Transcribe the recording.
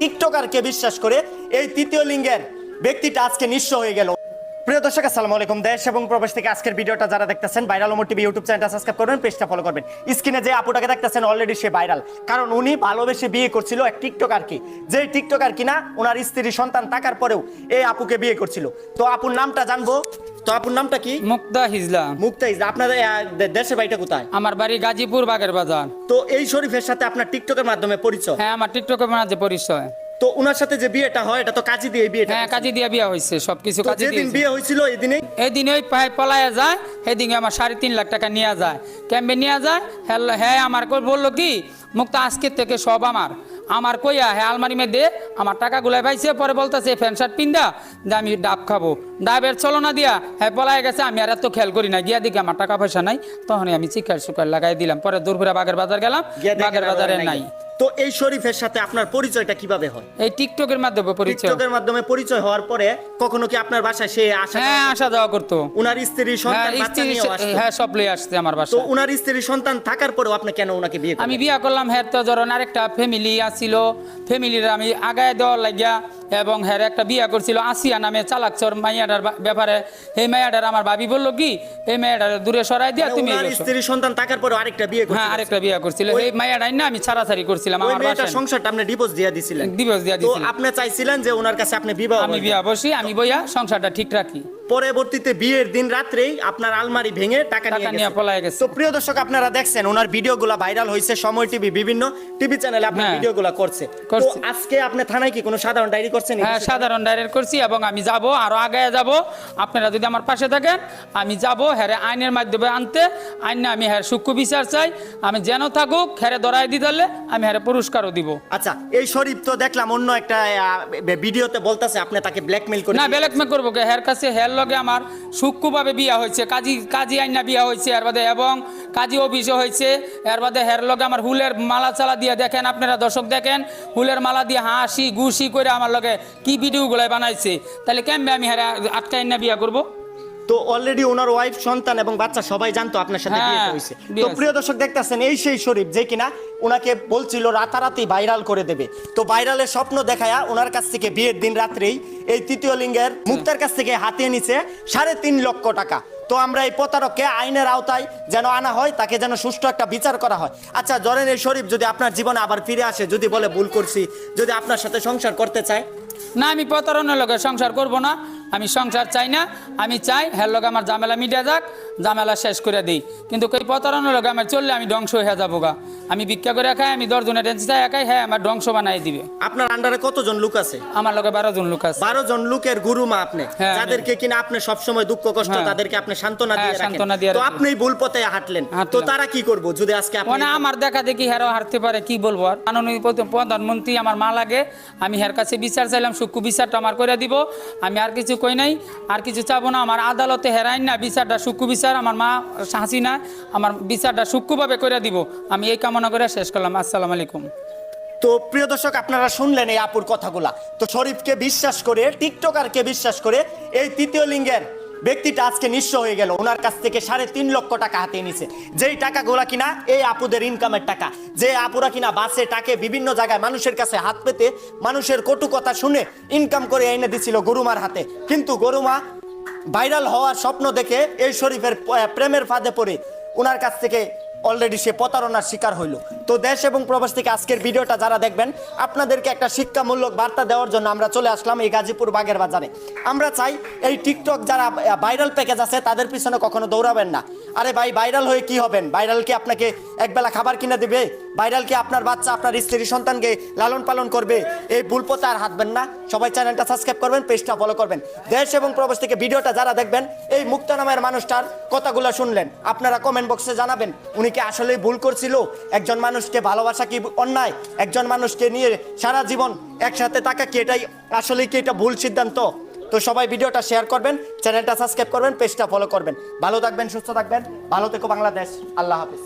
টিকটকারকে বিশ্বাস করে এই তৃতীয় লিঙ্গের ব্যক্তিটা আজকে নিঃস্ব হয়ে গেল। প্রিয় দর্শক, আসসালামু আলাইকুম। দেশ এবং প্রবেশ থেকে আজকের ভিডিওটা যারা দেখতেছেন, ভাইরাল ওমর টিভি ইউটিউব চ্যানেলটা সাবস্ক্রাইব করবেন, পেজটা ফলো করবেন। স্ক্রিনে যে আপুটাকে দেখতেছেন অলরেডি সে ভাইরাল কারণ উনি ভালোবেসে বিয়ে করছিল এক টিকটকার কি। যে টিকটকার কিনা ওনার স্ত্রী সন্তান থাকার পরেও এই আপুকে বিয়ে করছিল। তো আপুর নামটা জানব? তো আপুর নামটা কি? মুক্তা হিজলা। মুক্তাইজ আপনাদের আহ, দে- দেশের বাড়িটা কোথায়? আমার বাড়ি গাজীপুর বাগের বাজার। তো এই শরীফের সাথে আপনার টিকটকের মাধ্যমে পরিচয়? হ্যাঁ আমার টিকটকের মাঝে পরিচয়। তো ওনার সাথে যে বিয়েটা হয় এটা তো কাজী দিয়ে বিয়েটা হ্যাঁ কাজী দিয়া বিয়া হয়েছে সবকিছু কাজী যেদিন বিয়ে হয়েছিল এই দিনে এদিন ওই পায়ে পলায়া যায় সেদিন আমার সাড়ে তিন লাখ টাকা নিয়ে যায়। ক্যাম্পে নিয়ে যায়? হ্যাঁ আমার বলল কি মুক্তা আজকের থেকে সব আমার। আমার কইয়া হ্যাঁ আলমারি মে দে আমার টাকা গুলাই পাইছে পরে বলতেছে প্যান্ট শার্ট পিন্দা যে আমি ডাব খাব। ডাবের চলো না দিয়া হ্যাঁ পলায় গেছে আমি আর এত খেয়াল করি না গিয়া দিকে আমার টাকা পয়সা নাই তখনই আমি চিকার সুকার লাগাই দিলাম। পরে দুরপুরা বাগের বাজার গেলাম বাগের বাজারে নাই। তো এই শরীফের সাথে আপনার পরিচয়টা কীভাবে হয়? এই টিকটকের মাধ্যমে পরিচয়। টিকটকের মাধ্যমে পরিচয় হওয়ার পরে কখনো কি আপনার বাসায় সে আসা হ্যাঁ আসা যাওয়া করতো। উনার স্ত্রী হ্যাঁ সন্তান বাচ্চা নিয়ে আসতো। হ্যাঁ সব লয়ে আসছে আমার বাসায়। তো উনার স্ত্রী সন্তান থাকার পরেও আপনি কেন উনাকে বিয়ে আমি বিয়ে করলাম হ্যাঁ তো ধরুন আরেকটা ফ্যামিলি আসছিল ফ্যামিলির আমি আগায় দেওয়ার লাগিয়া এবং হ্যার একটা বিয়া করছিল আসিয়া নামে চালাক মাইয়াডার ব্যাপারে। এই মাইয়াডার আমার ভাবি বলল কি? এই মাইয়াডার দূরে সরাই দিয়া মানে তুমি। স্ত্রী সন্তান থাকার পরে আরেকটা বিয়ে হ্যাঁ আরেকটা বিয়ে করছিল। এই মাইয়াডাই না আমি ছাড়াছাড়ি করছিলাম আমার বাসা বাসায় সংসারটা আপনি ডিভোর্স দিয়া দিছিলেন। ডিভোর্স দিয়া দিছিলেন তো আপনি চাইছিলেন যে ওনার কাছে আপনি বিবাহ আমি। বিয়া বসি আমি বইয়া সংসারটা ঠিক রাখি। পরবর্তীতে বিয়ের দিন রাত্রেই আপনার আলমারি ভেঙে টাকা নিয়ে পলায় গেছে। তো প্রিয় দর্শক আপনারা দেখছেন ওনার ভিডিওগুলো ভাইরাল হয়েছে সময় টিভি বিভিন্ন টিভি চ্যানেলে আপনি হ্যাঁ। ভিডিওগুলো করছে। তো আজকে আপনি থানায় কি কোনো সাধারণ ডায়েরি করছেন? হ্যাঁ সাধারণ ডাইরেক্ট করছি এবং আমি যাব আরও আগে যাব। আপনারা যদি আমার পাশে থাকেন আমি যাব হ্যারে আইনের মাধ্যমে আনতে। আইন না আমি হ্যাঁ সূক্ষ্ম বিচার চাই। আমি যেন থাকুক হ্যারে ধরাই দিতে আমি হ্যারে পুরস্কারও দিব। আচ্ছা এই শরীফ তো দেখলাম অন্য একটা ভিডিওতে বলতাছে আপনি তাকে ব্ল্যাকমেল করে না বেলেকমে করব কে? হের কাছে হের লগে আমার সূক্ষ্মভাবে বিয়া হয়েছে। কাজী কাজী আইনা বিয়া হয়েছে এর বাদে এবং কাজী অফিসও হয়েছে। এর বাদে হের লগে আমার হুলের মালা চালা দিয়ে দেখেন আপনারা দর্শক দেখেন, হুলের মালা দিয়ে হাসি গুসি করে আমার লগে কি ভিডিওগুলাই বানাইছে। তাহলে কেমবে আমি হেরা আটকা আইনা বিয়া করব? তো অলরেডি ওনার ওয়াইফ সন্তান এবং বাচ্চা সবাই জানতো আপনার সাথে হ্যাঁ, বিয়ে হয়েছে। তো প্রিয় দর্শক দেখতেছেন এই সেই শরীফ যে কিনা ওনাকে বলছিল রাতারাতি ভাইরাল করে দেবে। তো ভাইরালের স্বপ্ন দেখায়া ওনার কাছ থেকে বিয়ের দিন রাত্রেই এই তৃতীয় লিঙ্গের মুক্তার কাছ থেকে হাতিয়ে নিছে সাড়ে তিন লক্ষ টাকা। তো আমরা এই প্রতারককে আইনের আওতায় যেন আনা হয় তাকে যেন সুষ্ঠু একটা বিচার করা হয়। আচ্ছা ধরেন এই শরীফ যদি আপনার জীবনে আবার ফিরে আসে যদি বলে ভুল করছি যদি আপনার সাথে সংসার করতে চায়? না আমি প্রতারণের লগে সংসার করব না। আমি সংসার চাই না আমি চাই হ্যার লগে আমার জামেলা মিটে যাক ঝামেলা শেষ করে দিই। কিন্তু এই প্রতারণের লগে আমার চললে আমি ধ্বংস হয়ে যাব গা। আমি ভিক্ষা করে খাই আমি দশজনের টেন্স চাই একাই হ্যাঁ আমার ধ্বংস বানাই দিবে। আপনার আন্ডারে কতজন লোক আছে? আমার লগে বারো জন লোক আছে। বারো জন লোকের গুরুমা আপনি। হ্যাঁ, যাদেরকে কিনা আপনি সবসময় দুঃখ কষ্ট হ্যাঁ। তাদেরকে আপনি সান্ত্বনা হ্যাঁ, দিয়ে সান্ত্বনা দিয়ে তো। আপনি ভুল পথে হাঁটলেন। তো তারা কি করব যদি আজকে মানে আমার দেখা দেখি হেরাও হারতে পারে কি বলব আর? মাননীয় প্রধানমন্ত্রী আমার মা লাগে আমি হের কাছে বিচার চাইলাম সূক্ষ্ম বিচারটা আমার করে দিব আমি আর কিছু কই নাই, আর কিছু চাবো না। আমার আদালতে হেরাইন না, বিচারটা সূক্ষ্ম বিচার। আমার মা হাসিনা আমার বিচারটা সূক্ষ্মভাবে করে দিব। আমি এই কামনা করে শেষ করলাম। আসসালামু আলাইকুম। তো প্রিয় দর্শক, আপনারা শুনলেন এই আপুর কথাগুলা। তো শরীফকে বিশ্বাস করে, টিকটকারকে বিশ্বাস করে এই তৃতীয় লিঙ্গের ব্যক্তিটা আজকে নিঃস্ব হয়ে গেল। ওনার কাছ থেকে সাড়ে তিন লক্ষ টাকা হাতে নিছে। যেই টাকাগুলা কিনা, এই আপুদের ইনকামের টাকা। যে আপুরা কিনা বাসে টাকে বিভিন্ন জায়গায় মানুষের কাছে হাত পেতে, মানুষের কটু কথা শুনে ইনকাম করে এনে দিছিল গরুমার হাতে। কিন্তু গরুমা ভাইরাল হওয়ার স্বপ্ন দেখে এই শরীফের প্রেমের ফাঁদে পড়ে। ওনার কাছ থেকে অলরেডি সে প্রতারণার শিকার হইল। তো দেশ এবং প্রবাস থেকে আজকের ভিডিওটা যারা দেখবেন, আপনাদেরকে একটা শিক্ষামূলক বার্তা দেওয়ার জন্য আমরা চলে আসলাম এই গাজীপুর বাগের বাজারে আমরা চাই এই টিকটক যারা ভাইরাল প্যাকেজ আছে, তাদের পিছনে কখনো দৌড়াবেন না। আরে ভাই ভাইরাল হয়ে কি হবেন? ভাইরাল কি আপনাকে একবেলা খাবার কিনে দিবে? ভাইরাল কি আপনার বাচ্চা, আপনার স্ত্রী, সন্তানকে লালন পালন করবে? এই ভুল পথে আর হাঁটবেন না। সবাই চ্যানেলটা সাবস্ক্রাইব করবেন পেজটা ফলো করবেন। দেশ এবং প্রবাস থেকে ভিডিওটা যারা দেখবেন, এই মুক্ত নামের মানুষটার কথাগুলো শুনলেন। আপনারা কমেন্ট বক্সে জানাবেন, উনি কি আসলেই ভুল করছিল? একজন মানুষকে ভালোবাসা কি অন্যায়? একজন মানুষকে নিয়ে সারা জীবন একসাথে থাকা কি এটাই আসলে কি এটা ভুল সিদ্ধান্ত? তো সবাই ভিডিওটা শেয়ার করবেন, চ্যানেলটা সাবস্ক্রাইব করবেন, পেজটা ফলো করবেন। ভালো থাকবেন, সুস্থ থাকবেন। ভালো থেকো বাংলাদেশ। আল্লাহ হাফিজ।